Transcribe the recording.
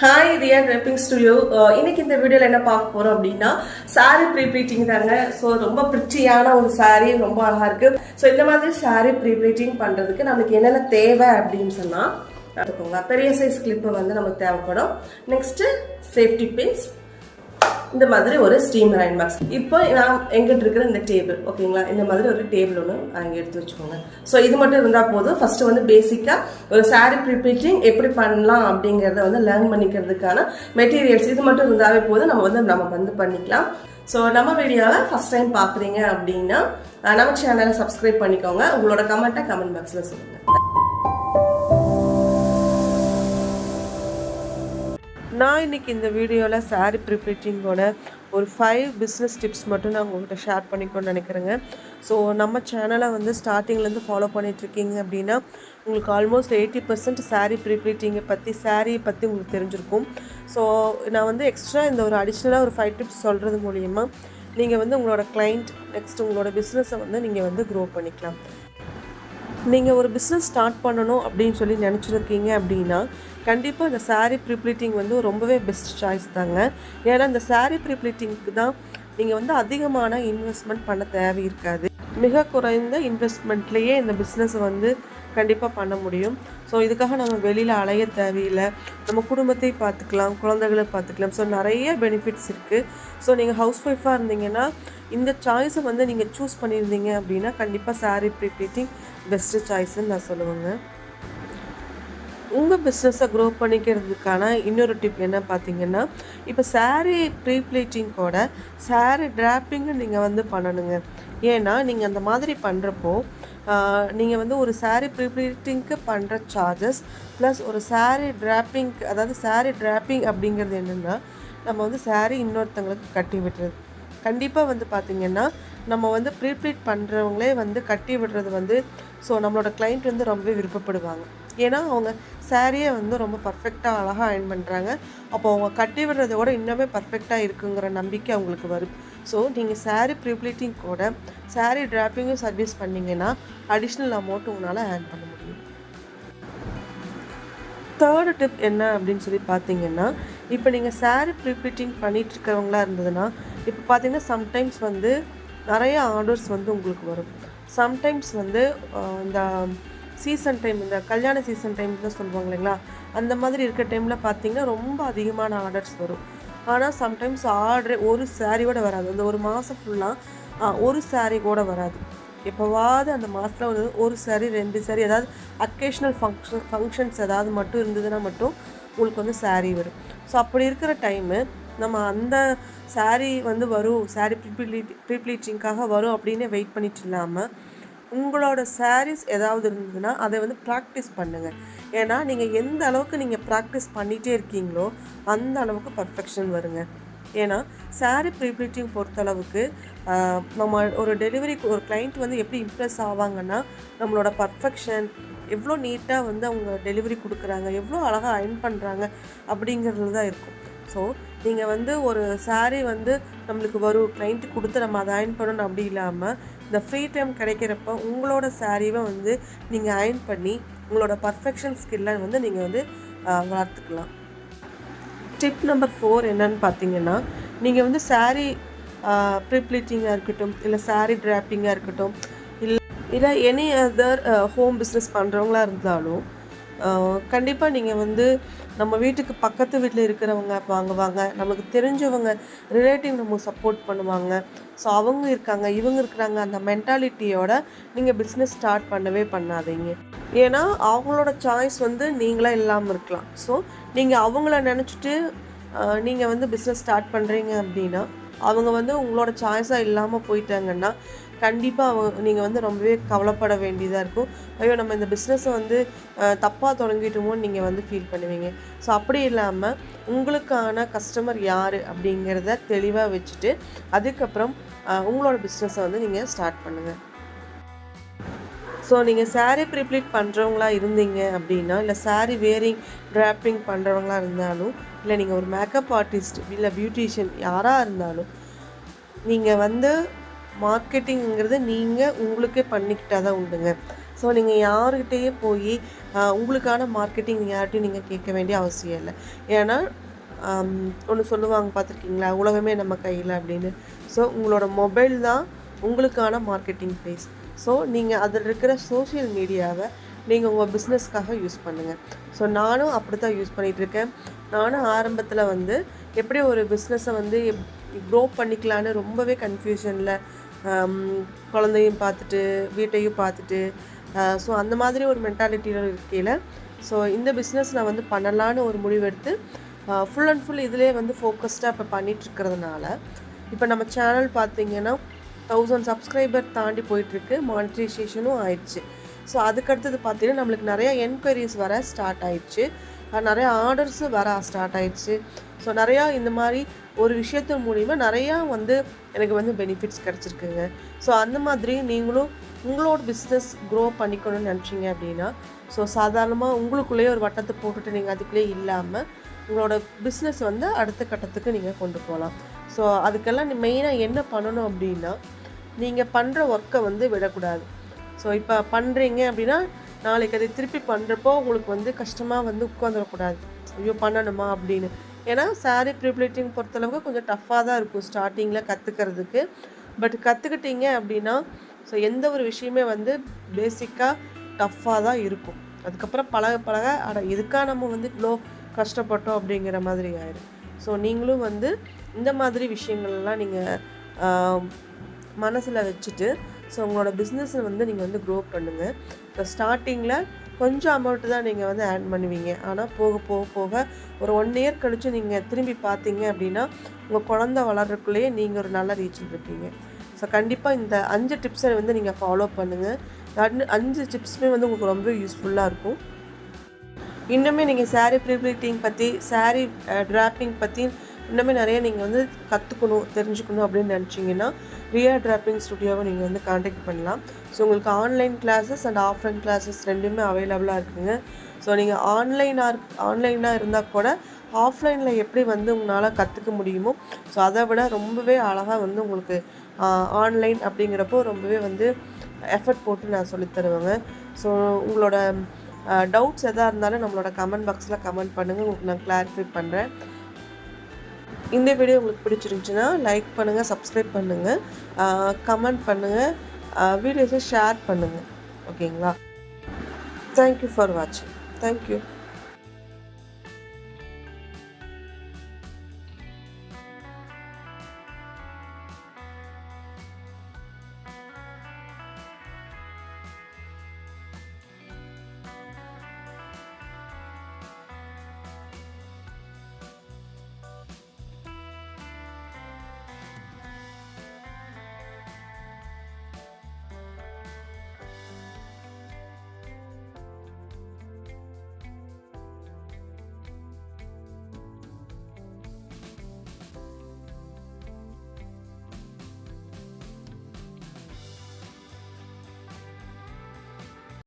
Hi Riya ட்ரெப்பிங் studio இன்னைக்கு இந்த வீடியோவில் என்ன பார்க்க போகிறோம் அப்படின்னா சாரி ப்ரீப்ளீட்டிங் தாங்க. ஸோ ரொம்ப பிரிச்சியான ஒரு saree ரொம்ப அழகாக இருக்குது ஸோ இந்த மாதிரி saree ப்ரீப்ளீட்டிங் பண்ணுறதுக்கு நமக்கு என்னென்ன தேவை அப்படின்னு சொன்னால் பார்த்துக்கோங்க. பெரிய சைஸ் கிளிப்பு வந்து நமக்கு தேவைப்படும். நெக்ஸ்ட்டு சேஃப்டி பின்ஸ் இந்த மாதிரி ஒரு ஸ்டீம் ஹேண்ட் பாக்ஸ் இப்போ நான் எங்கிட்ட இருக்கிற இந்த டேபிள் ஓகேங்களா இந்த மாதிரி ஒரு டேபிள் ஒன்று அங்கே எடுத்து வச்சுக்கோங்க. ஸோ இது மட்டும் இருந்தால் போதும். ஃபஸ்ட்டு வந்து பேசிக்காக ஒரு சாரீ ப்ரிப்பேட்டிங் எப்படி பண்ணலாம் அப்படிங்கிறத வந்து லேர்ன் பண்ணிக்கிறதுக்கான மெட்டீரியல்ஸ் இது மட்டும் இருந்தாவே போதும். நம்ம வந்து நம்ம வந்து பண்ணிக்கலாம். ஸோ நம்ம வீடியோவை ஃபஸ்ட் டைம் பார்க்குறீங்க அப்படின்னா நம்ம சேனலை சப்ஸ்கிரைப் பண்ணிக்கோங்க. உங்களோட கமெண்ட்டை கமெண்ட் பாக்ஸில் சொல்லுங்கள் நான் இன்னைக்கு இந்த வீடியோவில் சாரீ ப்ரிப்பேட்டிங்கோட ஒரு ஃபைவ் பிஸ்னஸ் டிப்ஸ் மட்டும் நான் உங்கள்கிட்ட ஷேர் பண்ணிக்கணும்னு நினைக்கிறேங்க. ஸோ நம்ம சேனலை வந்து ஸ்டார்டிங்லேருந்து ஃபாலோ பண்ணிகிட்ருக்கீங்க அப்படின்னா உங்களுக்கு ஆல்மோஸ்ட் எயிட்டி பர்சன்ட் சாரீ ப்ரிப்பேட்டிங்கை பற்றி சாரியை பற்றி உங்களுக்கு தெரிஞ்சிருக்கும். ஸோ நான் வந்து எக்ஸ்ட்ரா இந்த ஒரு அடிஷ்னலாக ஒரு ஃபைவ் டிப்ஸ் சொல்கிறது மூலியமாக நீங்கள் வந்து உங்களோட கிளைண்ட் நெக்ஸ்ட் உங்களோட பிஸ்னஸை வந்து நீங்கள் வந்து க்ரோ பண்ணிக்கலாம். நீங்கள் ஒரு பிஸ்னஸ் ஸ்டார்ட் பண்ணணும் அப்படின்னு சொல்லி நினச்சிருக்கீங்க அப்படின்னா கண்டிப்பாக இந்த சாரீ ப்ரிப்ளீட்டிங் வந்து ரொம்பவே பெஸ்ட் சாய்ஸ் தாங்க. ஏன்னா இந்த சாரீ ப்ரிப்ளீட்டிங்க்கு தான் நீங்கள் வந்து அதிகமான இன்வெஸ்ட்மெண்ட் பண்ண தேவை இருக்காது. மிக குறைந்த இன்வெஸ்ட்மெண்ட்லேயே இந்த பிஸ்னஸை வந்து கண்டிப்பாக பண்ண முடியும். ஸோ இதுக்காக நம்ம வெளியில் அலைய தேவையில்லை. நம்ம குடும்பத்தை பார்த்துக்கலாம் குழந்தைகளை பார்த்துக்கலாம். ஸோ நிறைய பெனிஃபிட்ஸ் இருக்குது ஸோ நீங்கள் ஹவுஸ் ஒய்ஃபாக இருந்தீங்கன்னா இந்த சாய்ஸை வந்து நீங்கள் சூஸ் பண்ணியிருந்தீங்க அப்படின்னா கண்டிப்பாக சாரீ ப்ரிப்ளீட்டிங் பெஸ்ட்டு சாய்ஸுன்னு நான் சொல்லுவேங்க. உங்கள் பிஸ்னஸை க்ரோ பண்ணிக்கிறதுக்கான இன்னொரு டிப் என்ன பார்த்தீங்கன்னா இப்போ saree ப்ரீப்ளீட்டிங்கோட சாரீ டிராப்பிங்கு நீங்கள் வந்து பண்ணணுங்க. ஏன்னா நீங்கள் அந்த மாதிரி பண்ணுறப்போ நீங்கள் வந்து ஒரு சேரீ ப்ரீ ப்ளீட்டிங்க்கு பண்ணுற சார்ஜஸ் ப்ளஸ் ஒரு சாரீ டிராப்பிங் அதாவது சாரீ டிராப்பிங் அப்படிங்கிறது என்னென்னா நம்ம வந்து சாரீ இன்னொருத்தங்களுக்கு கட்டி விட்டுறது. கண்டிப்பாக வந்து பார்த்திங்கன்னா நம்ம வந்து ப்ரீப்ளீட் பண்ணுறவங்களே வந்து கட்டி விடுறது வந்து ஸோ நம்மளோட கிளைண்ட் வந்து ரொம்பவே விருப்பப்படுவாங்க. ஏன்னா அவங்க சாரியை வந்து ரொம்ப பர்ஃபெக்டாக அழகாக அயன் பண்ணுறாங்க அப்போ அவங்க கட்டி விடுறத விட இன்னுமே பர்ஃபெக்டாக இருக்குங்கிற நம்பிக்கை அவங்களுக்கு வரும். ஸோ நீங்கள் சாரீ ப்ரீப்ளீட்டிங் கூட சாரீ ட்ராப்பிங்கும் சர்வீஸ் பண்ணிங்கன்னா அடிஷ்னல் அமௌண்ட் உங்களால் ஏர்ன் பண்ண முடியும். தேர்டு டிப் என்ன அப்படின்னு சொல்லி பார்த்தீங்கன்னா இப்போ நீங்கள் சாரீ ப்ரீப்ளீட்டிங் பண்ணிட்டு இருக்கிறவங்களா இருந்ததுன்னா இப்போ பார்த்தீங்கன்னா சம்டைம்ஸ் வந்து நிறைய ஆர்டர்ஸ் வந்து உங்களுக்கு வரும். சம்டைம்ஸ் வந்து இந்த சீசன் டைம் இந்த கல்யாண சீசன் டைம்ல சொல்லுவாங்க இல்லைங்களா? அந்த மாதிரி இருக்க டைமில் பார்த்தீங்கன்னா ரொம்ப அதிகமான ஆர்டர்ஸ் வரும். ஆனால் சம்டைம்ஸ் ஆர்டரே ஒரு சாரியோட வராது. அந்த ஒரு மாதம் ஃபுல்லாக ஒரு saree கூட வராது. எப்போவாவது அந்த மாதத்தில் ஒரு ஒரு சாரி ரெண்டு சாரி ஏதாவது அக்கேஷ்னல் ஃபங்க்ஷன் ஃபங்க்ஷன்ஸ் ஏதாவது மட்டும் இருந்ததுன்னா மட்டும் உங்களுக்கு வந்து saree வரும். ஸோ அப்படி இருக்கிற டைமு நம்ம அந்த சாரீ வந்து வரும். சாரீ ப்ரீப்ளீட் ப்ரீப்ளீச்சிங்காக வரும் அப்படின்னு வெயிட் பண்ணிட்டு இல்லாமல் உங்களோட சாரீஸ் ஏதாவது இருந்ததுன்னா அதை வந்து ப்ராக்டிஸ் பண்ணுங்கள் ஏன்னா நீங்கள் எந்த அளவுக்கு நீங்கள் ப்ராக்டிஸ் பண்ணிகிட்டே இருக்கீங்களோ அந்த அளவுக்கு பர்ஃபெக்ஷன் வருங்க. ஏன்னா சாரீ ப்ரீப்ளீட்டிங் பொறுத்தளவுக்கு நம்ம ஒரு டெலிவரி ஒரு கிளைண்ட் வந்து எப்படி இம்ப்ரெஸ் ஆவாங்கன்னா நம்மளோட பர்ஃபெக்ஷன் எவ்வளோ நீட்டாக வந்து அவங்க டெலிவரி கொடுக்குறாங்க எவ்வளோ அழகாக அயன் பண்ணுறாங்க அப்படிங்கிறது தான் இருக்கும். ஸோ நீங்கள் வந்து ஒரு சாரீ வந்து நம்மளுக்கு வரும் கிளைண்ட்டு கொடுத்து நம்ம அதை அயன் பண்ணணும் அப்படி இல்லாமல் இந்த ஃப்ரீ டைம் கிடைக்கிறப்ப உங்களோட சாரீவை வந்து நீங்கள் அயன் பண்ணி உங்களோட பர்ஃபெக்ஷன் ஸ்கில்லை வந்து நீங்கள் வந்து வளர்த்துக்கலாம். டிப் நம்பர் ஃபோர் என்னன்னு பார்த்தீங்கன்னா நீங்கள் வந்து சாரீ ப்ரிப்ளீட்டிங்காக இருக்கட்டும் இல்லை சாரீ டிராப்பிங்காக இருக்கட்டும் இல்லை இல்லை எனி அதர் ஹோம் பிஸ்னஸ் பண்ணுறவங்களா இருந்தாலும் கண்டிப்பாக நீங்கள் வந்து நம்ம வீட்டுக்கு பக்கத்து வீட்டில் இருக்கிறவங்க வாங்குவாங்க. நமக்கு தெரிஞ்சவங்க ரிலேட்டிவ் நமக்கு சப்போர்ட் பண்ணுவாங்க. ஸோ அவங்க இருக்காங்க இவங்க இருக்கிறாங்க அந்த மென்டாலிட்டியோட நீங்கள் பிஸ்னஸ் ஸ்டார்ட் பண்ணவே பண்ணாதீங்க. ஏன்னா அவங்களோட சாய்ஸ் வந்து நீங்களாக இல்லாமல் இருக்கலாம். ஸோ நீங்கள் அவங்கள நினச்சிட்டு நீங்கள் வந்து பிஸ்னஸ் ஸ்டார்ட் பண்ணுறீங்க அப்படின்னா அவங்க வந்து உங்களோட சாய்ஸாக இல்லாமல் போயிட்டாங்கன்னா கண்டிப்பாக அவங்க நீங்கள் வந்து ரொம்பவே கவலைப்பட வேண்டியதாக இருக்கும். ஐயோ நம்ம இந்த பிஸ்னஸை வந்து தப்பாக தொடங்கிட்டோமோன்னு நீங்கள் வந்து ஃபீல் பண்ணுவீங்க. ஸோ அப்படி இல்லாமல் உங்களுக்கான கஸ்டமர் யார் அப்படிங்கிறத தெளிவாக வச்சுட்டு அதுக்கப்புறம் உங்களோட பிஸ்னஸை வந்து நீங்கள் ஸ்டார்ட் பண்ணுங்கள் ஸோ நீங்கள் சாரீ ப்ரிப்ளீட் பண்ணுறவங்களா இருந்தீங்க அப்படின்னா இல்லை சாரீ வேரிங் ட்ராப்பிங் பண்ணுறவங்களா இருந்தாலும் இல்லை நீங்கள் ஒரு மேக்கப் ஆர்டிஸ்ட் இல்லை பியூட்டிஷியன் யாராக இருந்தாலும் நீங்கள் வந்து மார்க்கெட்டிங்கிறது நீங்கள் உங்களுக்கே பண்ணிக்கிட்டால் தான் உண்டுங்க. ஸோ நீங்கள் யாருக்கிட்டேயே போய் உங்களுக்கான மார்க்கெட்டிங் நீங்கள் யார்கிட்டையும் நீங்கள் கேட்க வேண்டிய அவசியம் இல்லை. ஏன்னா ஒன்று சொல்லுவாங்க பார்த்துருக்கீங்களா உலகமே நம்ம கையில் அப்படின்னு. ஸோ உங்களோட மொபைல் தான் உங்களுக்கான மார்க்கெட்டிங் ப்ளேஸ் ஸோ நீங்கள் அதில் இருக்கிற சோஷியல் மீடியாவை நீங்கள் உங்கள் பிஸ்னஸ்க்காக யூஸ் பண்ணுங்கள் ஸோ நானும் அப்படி தான் யூஸ் பண்ணிகிட்ருக்கேன் நானும் ஆரம்பத்தில் வந்து எப்படி ஒரு பிஸ்னஸை வந்து க்ரோ பண்ணிக்கலான்னு ரொம்பவே கன்ஃபியூஷனில் குழந்தையும் பார்த்துட்டு வீட்டையும் பார்த்துட்டு ஸோ அந்த மாதிரி ஒரு மென்டாலிட்டியில் இருக்கையில் ஸோ இந்த பிஸ்னஸ் நான் வந்து பண்ணலான்னு ஒரு முடிவெடுத்து ஃபுல் அண்ட் ஃபுல் இதிலே வந்து ஃபோக்கஸ்டாக இப்போ பண்ணிகிட்ருக்கிறதுனால இப்போ நம்ம சேனல் பார்த்திங்கன்னா தௌசண்ட் சப்ஸ்கிரைபர் தாண்டி போயிட்டுருக்கு மானிட்டைசேஷனும் ஆயிடுச்சு. ஸோ அதுக்கடுத்தது பார்த்தீங்கன்னா நம்மளுக்கு நிறையா என்கொயரிஸ் வர ஸ்டார்ட் ஆயிடுச்சு. நிறையா ஆர்டர்ஸும் வர ஸ்டார்ட் ஆயிடுச்சு. ஸோ நிறையா இந்த மாதிரி ஒரு விஷயத்து மூலிமா நிறையா வந்து எனக்கு வந்து பெனிஃபிட்ஸ் கிடச்சிருக்குங்க. ஸோ அந்த மாதிரி நீங்களும் உங்களோட பிஸ்னஸ் க்ரோ பண்ணிக்கணும்னு நினச்சிங்க அப்படின்னா ஸோ சாதாரணமாக உங்களுக்குள்ளேயே ஒரு வட்டத்தை போட்டுட்டு நீங்கள் அதுக்குள்ளேயே இல்லாமல் உங்களோட பிஸ்னஸ் வந்து அடுத்த கட்டத்துக்கு நீங்கள் கொண்டு போகலாம். ஸோ அதுக்கெல்லாம் மெயினாக என்ன பண்ணணும் அப்படின்னா நீங்கள் பண்ணுற ஒர்க்கை வந்து விடக்கூடாது. ஸோ இப்போ பண்ணுறீங்க அப்படின்னா நாளைக்கு அதை திருப்பி பண்ணுறப்போ உங்களுக்கு வந்து கஷ்டமாக வந்து உட்காந்துடக்கூடாது ஐயோ பண்ணணுமா அப்படின்னு. ஏன்னா சாரீ ப்ரிப்ளேட்டிங் பொறுத்தளவுக்கு கொஞ்சம் டஃப்பாக தான் இருக்கும் ஸ்டார்டிங்கில் கற்றுக்கிறதுக்கு பட் கற்றுக்கிட்டீங்க அப்படின்னா ஸோ எந்த ஒரு விஷயமே வந்து பேசிக்காக டஃப்பாக தான் இருக்கும். அதுக்கப்புறம் பழக பழக அட இதுக்காக நம்ம வந்து இவ்வளோ கஷ்டப்பட்டோம் அப்படிங்கிற மாதிரி ஆயிடும் ஸோ நீங்களும் வந்து இந்த மாதிரி விஷயங்கள்லாம் நீங்கள் மனசில் வச்சுட்டு ஸோ உங்களோட பிஸ்னஸை வந்து நீங்கள் வந்து க்ரோ பண்ணுங்கள் இப்போ ஸ்டார்டிங்கில் கொஞ்சம் அமௌண்ட்டு தான் நீங்கள் வந்து ஆட் பண்ணுவீங்க. ஆனால் போக போக போக ஒரு ஒன் இயர் கழித்து நீங்கள் திரும்பி பார்த்தீங்க அப்படின்னா உங்கள் குழந்த வளர்றதுக்குள்ளேயே நீங்கள் ஒரு நல்ல ரீச்சில் இருப்பீங்க. ஸோ கண்டிப்பாக இந்த அஞ்சு டிப்ஸை வந்து நீங்கள் ஃபாலோ பண்ணுங்கள் அஞ்சு டிப்ஸுமே வந்து உங்களுக்கு ரொம்ப யூஸ்ஃபுல்லாக இருக்கும். இன்னுமே நீங்கள் சாரீ ப்ரிப்ளீட்டிங் பற்றி சாரீ ட்ராப்பிங் பற்றி இன்னுமே நிறைய நீங்கள் வந்து கற்றுக்கணும் தெரிஞ்சுக்கணும் அப்படின்னு நினச்சிங்கன்னா ரியா ட்ராப்பிங் ஸ்டுடியோவை நீங்கள் வந்து காண்டாக்ட் பண்ணலாம். ஸோ உங்களுக்கு online classes and offline classes ரெண்டுமே அவைலபிளாக இருக்குங்க. ஸோ நீங்கள் ஆன்லைனாக ஆன்லைனாக இருந்தால் கூட ஆஃப்லைனில் எப்படி வந்து உங்களால் கற்றுக்க முடியுமோ ஸோ அதை விட ரொம்பவே அழகாக வந்து உங்களுக்கு ஆன்லைன் அப்படிங்கிறப்போ ரொம்பவே வந்து எஃபர்ட் போட்டு நான் சொல்லித்தருவேங்க ஸோ உங்களோட டவுட்ஸ் எதாக இருந்தாலும் நம்மளோட கமெண்ட் பாக்ஸில் கமெண்ட் பண்ணுங்கள் உங்களுக்கு நான் கிளாரிஃபை பண்ணுறேன் இந்த வீடியோ உங்களுக்கு பிடிச்சிருந்துச்சுன்னா லைக் பண்ணுங்கள் சப்ஸ்கிரைப் பண்ணுங்கள் கமெண்ட் பண்ணுங்கள் வீடியோஸை ஷேர் பண்ணுங்கள் ஓகேங்களா தேங்க்யூ ஃபார் வாட்சிங் தேங்க்யூ